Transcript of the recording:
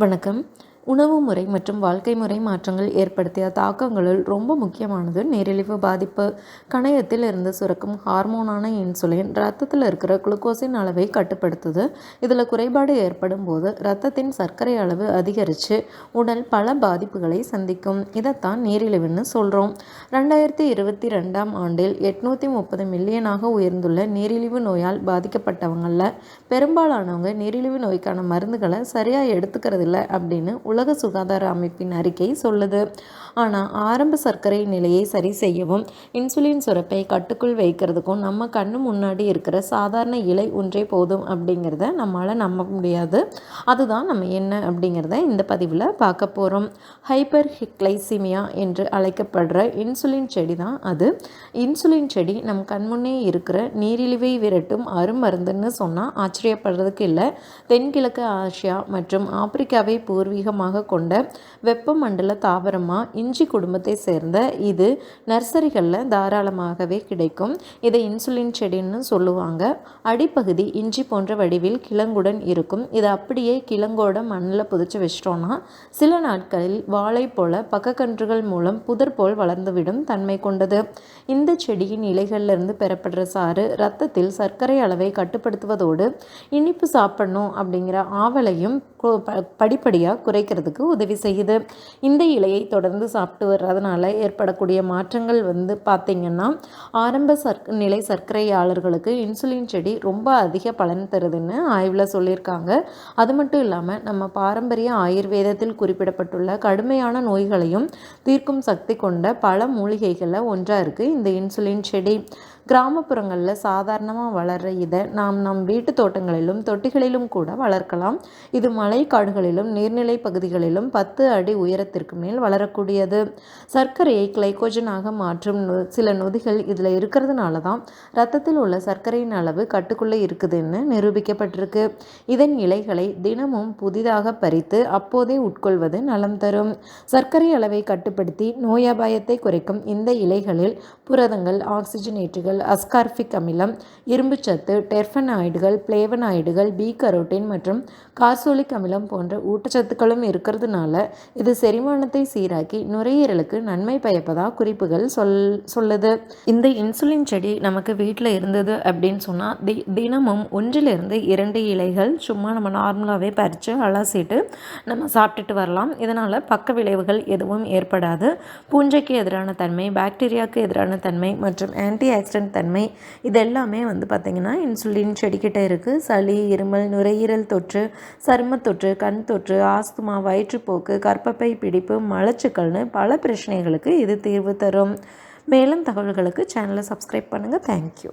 வணக்கம். உணவு முறை மற்றும் வாழ்க்கை முறை மாற்றங்கள் ஏற்படுத்திய தாக்கங்களுள் ரொம்ப முக்கியமானது நீரிழிவு பாதிப்பு. கணையத்தில் இருந்து சுரக்கும் ஹார்மோனான இன்சுலின் ரத்தத்தில் இருக்கிற குளுக்கோஸின் அளவை கட்டுப்படுத்துது. இதில் குறைபாடு ஏற்படும் போது ரத்தத்தின் சர்க்கரை அளவு அதிகரித்து உடல் பல பாதிப்புகளை சந்திக்கும். இதைத்தான் நீரிழிவுன்னு சொல்கிறோம் ரெண்டாயிரத்தி இருபத்தி ரெண்டாம் ஆண்டில் எட்நூற்றி முப்பது மில்லியனாக உயர்ந்துள்ள நீரிழிவு நோயால் பாதிக்கப்பட்டவங்களில் பெரும்பாலானவங்க நீரிழிவு நோய்க்கான மருந்துகளை சரியாக எடுத்துக்கிறதில்ல அப்படின்னு உலக சுகாதார அமைப்பின் அறிக்கை சொல்லுது. ஆனால் ஆரம்ப சர்க்கரை நிலையை சரி செய்யவும் இன்சுலின் சுரப்பை கட்டுக்குள் வைக்கிறதுக்கும் நம்ம கண்ணு முன்னாடி இருக்கிற சாதாரண இலை ஒன்றே போதும் அப்படிங்கிறத நம்மளால் நம்ப முடியாது. அதுதான் நம்ம என்ன அப்படிங்கிறத இந்த பதிவில் பார்க்க போகிறோம் ஹைப்பர் ஹிக்ளைசிமியா என்று அழைக்கப்படுற இன்சுலின் செடி தான் அது. இன்சுலின் செடி நம் கண்முன்னே இருக்கிற நீரிழிவை விரட்டும் அருமருந்துன்னு சொன்னால் ஆச்சரியப்படுறதுக்கு இல்லை. தென்கிழக்கு ஆசியா மற்றும் ஆப்பிரிக்காவை பூர்வீகமாக மையமாக கொண்ட வெப்பமண்டல தாவரமாக இஞ்சி குடும்பத்தை சேர்ந்த இது நர்சரிகளில் தாராளமாகவே கிடைக்கும். இதை இன்சுலின் செடின்னு சொல்லுவாங்க. அடிப்பகுதி இஞ்சி போன்ற வடிவில் கிழங்குடன் இருக்கும். இதை அப்படியே கிழங்கோட மண்ணில் புதைச்சி வச்சிட்டோன்னா சில நாட்களில் வாழை போல பக்கக்கன்றுகள் மூலம் புதர் போல் வளர்ந்துவிடும் தன்மை கொண்டது. இந்த செடியின் இலைகளிலிருந்து பெறப்படுற சாறு ரத்தத்தில் சர்க்கரை அளவை கட்டுப்படுத்துவதோடு இனிப்பு சாப்பிடணும் அப்படிங்கிற ஆவலையும் படிப்படியாக குறைக்க குறைக்கிறதுக்கு உதவி செய்யுது. இந்த இலையை தொடர்ந்து சாப்பிட்டு வர்றதுனால ஏற்படக்கூடிய மாற்றங்கள் வந்து பார்த்திங்கன்னா ஆரம்ப சர்க் நிலை சர்க்கரையாளர்களுக்கு இன்சுலின் செடி ரொம்ப அதிக பலன் தருதுன்னு ஆய்வில் சொல்லியிருக்காங்க. அது மட்டும் இல்லாமல் நம்ம பாரம்பரிய ஆயுர்வேதத்தில் குறிப்பிடப்பட்டுள்ள கடுமையான நோய்களையும் தீர்க்கும் சக்தி கொண்ட பல மூலிகைகளில் ஒன்றாக இருக்குது இந்த இன்சுலின் செடி. கிராமப்புறங்களில் சாதாரணமாக வளர்கிற இதை நாம் நம் வீட்டு தோட்டங்களிலும் தொட்டிகளிலும் கூட வளர்க்கலாம். இது மலை காடுகளிலும் நீர்நிலை பகுதி பகுதிகளிலும் பத்து அடி உயரத்திற்கு மேல் வளரக்கூடியது. சர்க்கரையை கிளைகோஜனாக மாற்றும் சில நொதிகள் இதில் இருக்கிறதுனால தான் ரத்தத்தில் உள்ள சர்க்கரையின் அளவு கட்டுக்குள்ளே இருக்குதுன்னு நிரூபிக்கப்பட்டிருக்கு. இதன் இலைகளை தினமும் புதிதாக பறித்து அப்போதே உட்கொள்வது நலம் தரும். சர்க்கரை அளவை கட்டுப்படுத்தி நோய் அபாயத்தை குறைக்கும் இந்த இலைகளில் புரதங்கள் ஆக்சிஜனேட்டுகள் அஸ்கார்பிக் அமிலம் இரும்புச்சத்து டெர்ஃபனாய்டுகள் பிளேவனாய்டுகள் பி கரோட்டின் மற்றும் கார்சோலிக் அமிலம் போன்ற ஊட்டச்சத்துக்களும் இருக்கிறதுனால இது செரிமானத்தை சீராக்கி நுரையீரலுக்கு நன்மை பயப்பதாக குறிப்புகள் சொல் சொல்லுது. இந்த இன்சுலின் செடி நமக்கு வீட்டில் இருந்தது அப்படின்னு சொன்னால் தி தினமும் ஒன்றிலிருந்து இரண்டு இலைகள் சும்மா நம்ம நார்மலாகவே பறித்து அலசிட்டு நம்ம சாப்பிட்டுட்டு வரலாம். இதனால் பக்க விளைவுகள் எதுவும் ஏற்படாது. பூஞ்சைக்கு எதிரான தன்மை பாக்டீரியாவுக்கு எதிரான தன்மை மற்றும் ஆன்டி ஆக்சிடென்ட் தன்மை இதெல்லாமே வந்து பார்த்திங்கன்னா இன்சுலின் செடிக்கிட்ட இருக்குது சளி இருமல் நுரையீரல் தொற்று சரும தொற்று கண் தொற்று ஆஸ்துமா வயிற்றுப்போக்கு கற்பப்பை பிடிப்பு மலச்சிக்கல்னு பல பிரச்சனைகளுக்கு இது தீர்வு தரும். மேலும் தகவல்களுக்கு சேனலை சப்ஸ்கிரைப் பண்ணுங்கள் தேங்க்யூ